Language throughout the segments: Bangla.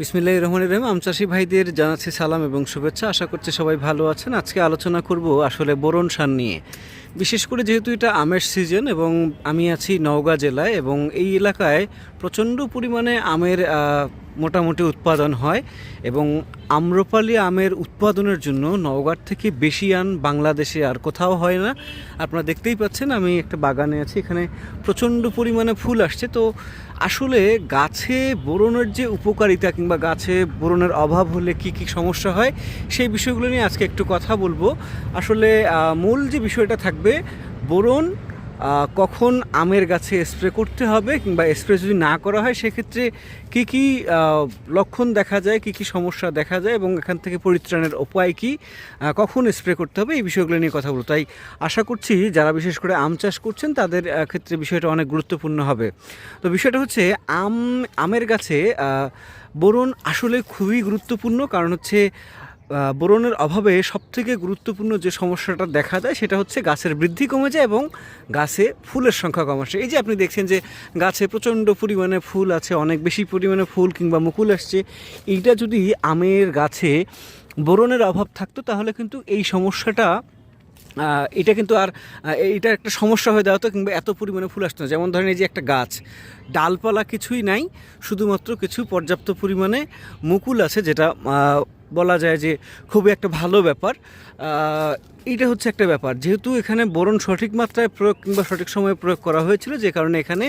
বিসমিল্লাহ রহমান রহিম। আমচাষি ভাইদের জানাচ্ছি সালাম এবং শুভেচ্ছা। আশা করছি সবাই ভালো আছেন। আজকে আলোচনা করব আসলে বোরন সার নিয়ে। বিশেষ করে যেহেতু এটা আমের সিজন এবং আমি আছি নওগাঁ জেলায় এবং এই এলাকায় প্রচণ্ড পরিমাণে আমের মোটামুটি উৎপাদন হয় এবং আম্রপালি আমের উৎপাদনের জন্য নওগাঁর থেকে বেশি আন বাংলাদেশে আর কোথাও হয় না। আপনারা দেখতেই পাচ্ছেন, আমি একটা বাগানে আছি। এখানে প্রচণ্ড পরিমাণে ফুল আসছে। তো আসলে গাছে বোরনের যে উপকারিতা কিংবা গাছে বোরনের অভাব হলে কি কি সমস্যা হয়, সেই বিষয়গুলো নিয়ে আজকে একটু কথা বলব। আসলে মূল যে বিষয়টা থাকবে, বোরন কখন আমের গাছে স্প্রে করতে হবে কিংবা স্প্রে যদি না করা হয়, সেক্ষেত্রে কি কি লক্ষণ দেখা যায়, কি কি সমস্যা দেখা যায় এবং এখান থেকে পরিত্রাণের উপায় কি কখন স্প্রে করতে হবে এই বিষয়গুলো নিয়ে কথা বলব। তাই আশা করছি যারা বিশেষ করে আম চাষ করছেন, তাদের ক্ষেত্রে বিষয়টা অনেক গুরুত্বপূর্ণ হবে। তো বিষয়টা হচ্ছে আম, আমের গাছে বোরন আসলে খুবই গুরুত্বপূর্ণ, কারণ হচ্ছে বোরনের অভাবে সবথেকে গুরুত্বপূর্ণ যে সমস্যাটা দেখা যায় সেটা হচ্ছে গাছের বৃদ্ধি কমে যায় এবং গাছে ফুলের সংখ্যা কমে আসে। এই যে আপনি দেখছেন যে গাছে প্রচণ্ড পরিমাণে ফুল আছে, অনেক বেশি পরিমাণে ফুল কিংবা মুকুল আসছে, এইটা যদি আমের গাছে বোরনের অভাব থাকতো তাহলে কিন্তু এই সমস্যাটা এটা কিন্তু আর এটা একটা সমস্যা হয়ে দাঁড়াতো কিংবা এত পরিমাণে ফুল আসতো না। যেমন ধরেন এই যে একটা গাছ, ডালপালা কিছুই নাই, শুধুমাত্র কিছু পর্যাপ্ত পরিমাণে মুকুল আছে যেটা বলা যায় যে খুবই একটা ভালো ব্যাপার। এটা হচ্ছে একটা ব্যাপার। যেহেতু এখানে বোরন সঠিক মাত্রায় প্রয়োগ কিংবা সঠিক সময়ে প্রয়োগ করা হয়েছিল, যে কারণে এখানে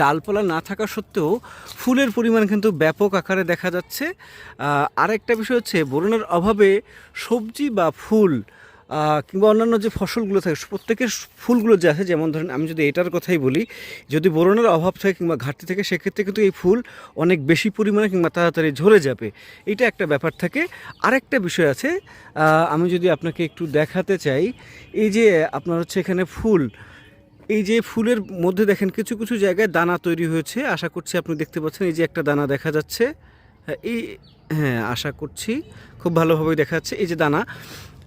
ডালপালা না থাকা সত্ত্বেও ফুলের পরিমাণ কিন্তু ব্যাপক আকারে দেখা যাচ্ছে। আরেকটা বিষয় হচ্ছে বোরনের অভাবে সবজি বা ফুল কিংবা অন্যান্য যে ফসলগুলো থাকে প্রত্যেকের ফুলগুলো যে আছে, যেমন ধরেন আমি যদি এটার কথাই বলি, যদি বোরনের অভাব থাকে কিংবা ঘাটতি থাকে, সেক্ষেত্রে কিন্তু এই ফুল অনেক বেশি পরিমাণে কিংবা তাড়াতাড়ি ঝরে যাবে। এটা একটা ব্যাপার থাকে। আরেকটা বিষয় আছে আমি যদি আপনাকে একটু দেখাতে চাই, এই যে আপনার হচ্ছে এখানে ফুল, এই যে ফুলের মধ্যে দেখেন কিছু কিছু জায়গায় দানা তৈরি হয়েছে। আশা করছি আপনি দেখতে পাচ্ছেন, এই যে একটা দানা দেখা যাচ্ছে। হ্যাঁ এই হ্যাঁ আশা করছি। খুব ভালোভাবে দেখা যাচ্ছে। এই যে দানা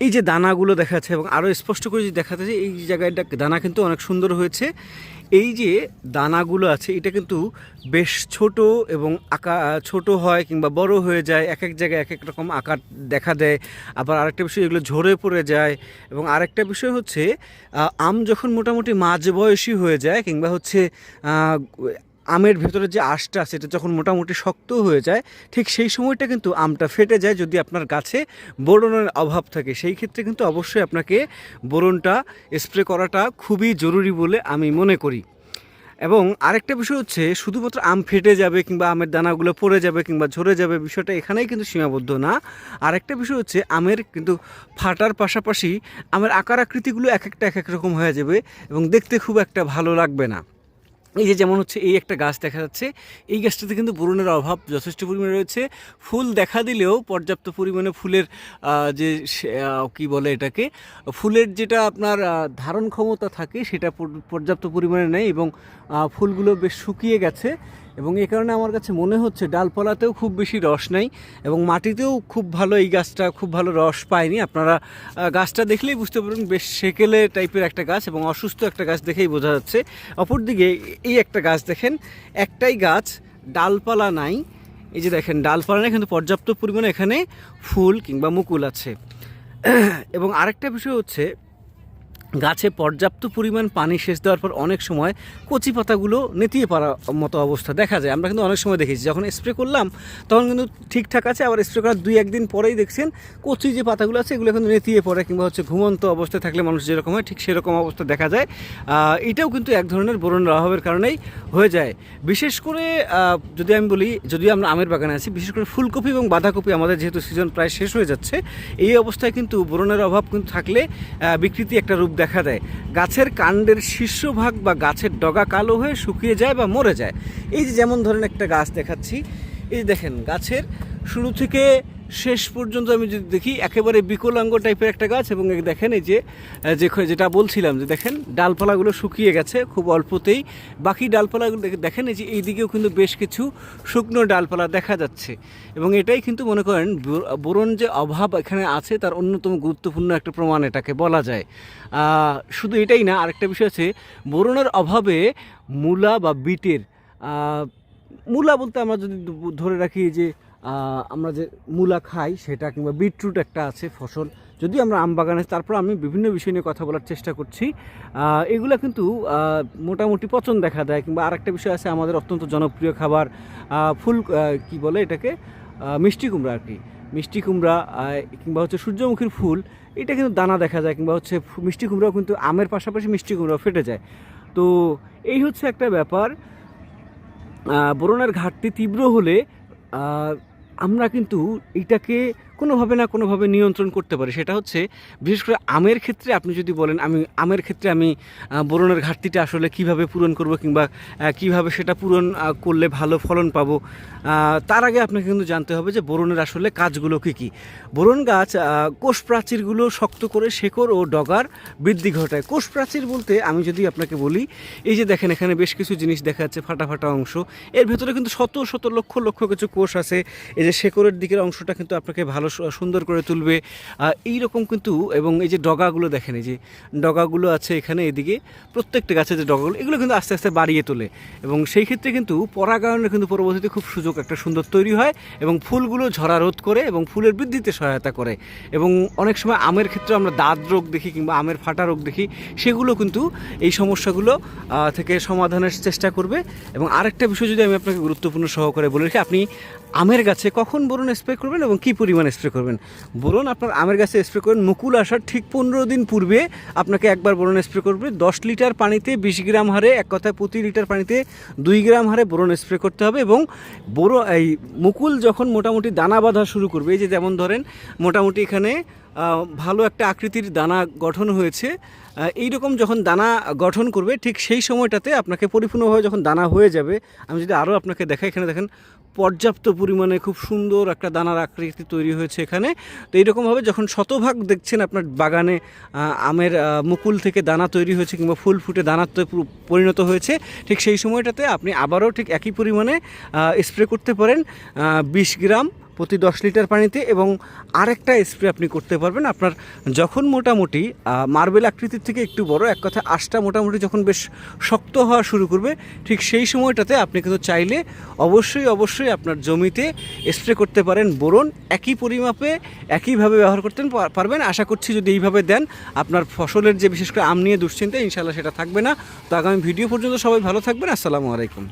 এই যে দানাগুলো দেখা যাচ্ছে এবং আরও স্পষ্ট করে যদি দেখা যাচ্ছে এই জায়গাটা দানা কিন্তু অনেক সুন্দর হয়েছে। এই যে দানাগুলো আছে, এটা কিন্তু বেশ ছোট এবং আকা, ছোট হয় কিংবা বড় হয়ে যায়। এক এক জায়গায় এক এক রকম আকার দেখা দেয়। আবার আরেকটা বিষয়, এগুলো ঝরে পড়ে যায়। এবং আরেকটা বিষয় হচ্ছে আম যখন মোটামুটি মাঝ বয়সী হয়ে যায় কিংবা হচ্ছে আমের ভেতরে যে আঁশটা এটা যখন মোটামুটি শক্ত হয়ে যায়, ঠিক সেই সময়টা কিন্তু আমটা ফেটে যায় যদি আপনার গাছে বোরনের অভাব থাকে। সেই ক্ষেত্রে কিন্তু অবশ্যই আপনাকে বোরনটা স্প্রে করাটা খুবই জরুরি বলে আমি মনে করি। এবং আরেকটা বিষয় হচ্ছে, শুধুমাত্র আম ফেটে যাবে কিংবা আমের দানাগুলো পড়ে যাবে কিংবা ঝরে যাবে, বিষয়টা এখানেই কিন্তু সীমাবদ্ধ না। আরেকটা বিষয় হচ্ছে, আমের কিন্তু ফাটার পাশাপাশি আমের আকার আকৃতিগুলো এক একটা এক এক রকম হয়ে যাবে এবং দেখতে খুব একটা ভালো লাগবে না। এই যে যেমন হচ্ছে এই একটা গাছ দেখা যাচ্ছে, এই গাছটাতে কিন্তু বোরনের অভাব যথেষ্ট পরিমাণে রয়েছে। ফুল দেখা দিলেও পর্যাপ্ত পরিমাণে ফুলের যে কি বলে এটাকে, ফুলের যেটা আপনার ধারণ ক্ষমতা থাকে সেটা পর্যাপ্ত পরিমাণে নেই এবং ফুলগুলো বেশ শুকিয়ে গেছে। এবং এই কারণে আমার কাছে মনে হচ্ছে ডালপালাতেও খুব বেশি রস নেই এবং মাটিতেও খুব ভালো এই গাছটা খুব ভালো রস পায়নি। আপনারা গাছটা দেখলেই বুঝতে পারবেন বেশ সেকেলে টাইপের একটা গাছ এবং অসুস্থ একটা গাছ দেখেই বোঝা যাচ্ছে। অপরদিকে এই একটা গাছ দেখেন, একটাই গাছ ডালপালা নাই। এই যে দেখেন, ডালপালা নাই, কিন্তু পর্যাপ্ত পরিমাণে এখানে ফুল কিংবা মুকুল আছে। এবং আরেকটা বিষয় হচ্ছে গাছে পর্যাপ্ত পরিমাণ পানি সেচ দেওয়ার পর অনেক সময় কচি পাতাগুলো নেতিয়ে পাড়ার মতো অবস্থা দেখা যায়। আমরা কিন্তু অনেক সময় দেখেছি, যখন স্প্রে করলাম, তখন কিন্তু ঠিকঠাক আছে, আবার স্প্রে করার দুই একদিন পরেই দেখছেন কচি যে পাতাগুলো আছে, এগুলো কিন্তু নেতিয়ে পড়ে কিংবা হচ্ছে ঘুমন্ত অবস্থায় থাকলে মানুষ যেরকম হয়, ঠিক সেরকম অবস্থা দেখা যায়। এটাও কিন্তু এক ধরনের বরণের অভাবের কারণেই হয়ে যায়। বিশেষ করে যদি আমি বলি যদি আমরা আমের বাগানে আছি, বিশেষ করে ফুলকপি এবং বাঁধাকপি আমাদের যেহেতু সিজন প্রায় শেষ হয়ে যাচ্ছে, এই অবস্থায় কিন্তু বরণের অভাব কিন্তু থাকলে বিকৃতি একটা রূপ দেখা দেয়। গাছের কাণ্ডের শীর্ষভাগ বা গাছের ডগা কালো হয়ে শুকিয়ে যায় বা মরে যায়। এই যে যেমন ধরেন একটা গাছ দেখাচ্ছি, এই দেখেন, গাছের শুরু থেকে শেষ পর্যন্ত আমি যদি দেখি, একেবারে বিকলাঙ্গ টাইপের একটা গাছ এবং দেখেন এই যে যেটা বলছিলাম যে দেখেন, ডালপালাগুলো শুকিয়ে গেছে খুব অল্পতেই। বাকি ডালপালাগুলো দেখে- দেখেন এই যে এই দিকেও কিন্তু বেশ কিছু শুকনো ডালপালা দেখা যাচ্ছে। এবং এটাই কিন্তু মনে করেন বোরন যে অভাব এখানে আছে, তার অন্যতম গুরুত্বপূর্ণ একটা প্রমাণ এটাকে বলা যায়। শুধু এটাই না, আরেকটা বিষয় আছে, বোরনের অভাবে মূলা বা বিটের মূলা বলতে আমরা যদি ধরে রাখি যে আমরা যে মূলা খাই সেটা কিংবা বিটরুট একটা আছে ফসল। যদি আমরা আম বাগানে তারপর আমি বিভিন্ন বিষয় নিয়ে কথা বলার চেষ্টা করছি। এগুলো কিন্তু মোটামুটি পচন দেখা দেয় কিংবা আরেকটা বিষয় আছে আমাদের অত্যন্ত জনপ্রিয় খাবার ফুল কি বলে এটাকে? মিষ্টি কুমড়া আর কি। মিষ্টি কুমড়া কিংবা হচ্ছে সূর্যমুখীর ফুল এটা কিন্তু দানা দেখা যায় কিংবা হচ্ছে মিষ্টি কুমড়াও কিন্তু আমের পাশাপাশি মিষ্টি কুমড়াও ফেটে যায়। তো এই হচ্ছে একটা ব্যাপার। আহ, বোরনের ঘাটতি তীব্র হলে আমরা কিন্তু এটাকে কোনোভাবে না কোনোভাবে নিয়ন্ত্রণ করতে পারি। সেটা হচ্ছে, বিশেষ করে আমের ক্ষেত্রে আপনি যদি বলেন, আমি, আমের ক্ষেত্রে আমি বোরনের ঘাটতিটা আসলে কীভাবে পূরণ করব কিংবা কীভাবে সেটা পূরণ করলে ভালো ফলন পাবো তার আগে আপনাকে কিন্তু জানতে হবে যে বোরনের আসলে কাজগুলো কী কী। বোরন গাছ কোষ প্রাচীরগুলো শক্ত করে শেকড় ও ডগার বৃদ্ধি ঘটায়। কোষ প্রাচীর বলতে আমি যদি আপনাকে বলি, এই যে দেখেন এখানে বেশ কিছু জিনিস দেখা যাচ্ছে ফাটা ফাটা অংশ। এর ভেতরে কিন্তু শত শত লক্ষ লক্ষ কিছু কোষ আছে। এই যে শেকড়ের দিকের অংশটা কিন্তু আপনাকে ভালো সু- সুন্দর করে তুলবে। এই রকম কিন্তু, এবং এই যে ডগাগুলো দেখেন, এই যে ডগাগুলো আছে এখানে এদিকে, প্রত্যেকটা গাছের যে ডগাগুলো, এগুলো কিন্তু আস্তে আস্তে বাড়িয়ে তোলে। এবং সেই ক্ষেত্রে কিন্তু পরাগায়নের কিন্তু পরবর্তীতে খুব সুযোগ একটা সুন্দর তৈরি হয়, এবং ফুলগুলো ঝরা রোধ করে এবং ফুলের বৃদ্ধিতে সহায়তা করে। এবং অনেক সময় আমের ক্ষেত্রে আমরা দাঁত রোগ দেখি কিংবা আমের ফাটা রোগ দেখি, সেগুলো কিন্তু এই সমস্যাগুলো থেকে সমাধানের চেষ্টা করবে। এবং আরেকটা বিষয় যদি আমি আপনাকে গুরুত্বপূর্ণ সহকারে বলে রাখি, আপনি আমের গাছে কখন বোরন স্প্রে করবেন এবং কী পরিমাণ স্প্রে করবেন? বোরন আপনার আমের গাছে স্প্রে করবেন মুকুল আসার ঠিক পনেরো দিন পূর্বে আপনাকে একবার বোরন স্প্রে করবে। দশ লিটার পানিতে বিশ গ্রাম হারে এক কথায় প্রতি লিটার পানিতে দুই গ্রাম হারে বোরন স্প্রে করতে হবে এবং বোরো, এই মুকুল যখন মোটামুটি দানা বাঁধা শুরু করবে, এই যে যেমন ধরেন, মোটামুটি এখানে ভালো একটা আকৃতির দানা গঠন হয়েছে। এই রকম যখন দানা গঠন করবে, ঠিক সেই সময়টাতে আপনাকে পরিপূর্ণভাবে যখন দানা হয়ে যাবে, আমি যদি আরও আপনাকে দেখাই, এখানে দেখেন পর্যাপ্ত পরিমাণে খুব সুন্দর একটা দানার আকৃতি তৈরি হয়েছে এখানে। তো এইরকমভাবে যখন শতভাগ দেখছেন আপনার বাগানে আমের মুকুল থেকে দানা তৈরি হয়েছে কিংবা ফুল ফুটে দানাতে পরিণত হয়েছে, ঠিক সেই সময়টাতে আপনি আবারও ঠিক একই পরিমাণে স্প্রে করতে পারেন বিশ গ্রাম প্রতি দশ লিটার পানিতে এবং আরেকটা স্প্রে আপনি করতে পারবেন। আপনার যখন মোটামুটি মার্বেল আকৃতির থেকে একটু বড়, এক কথা আশটা মোটামুটি যখন বেশ শক্ত হওয়া শুরু করবে, ঠিক সেই সময়টাতে আপনি কিন্তু চাইলে অবশ্যই অবশ্যই আপনার জমিতে স্প্রে করতে পারেন বোরন। একই পরিমাপে, একইভাবে ব্যবহার করতে পারবেন। আশা করছি যদি এইভাবে দেন, আপনার ফসলের যে বিশেষ করে আম নিয়ে দুশ্চিন্তা ইনশাল্লাহ সেটা থাকবে না। তো আগামী ভিডিও পর্যন্ত সবাই ভালো থাকবেন। আসসালামু আলাইকুম।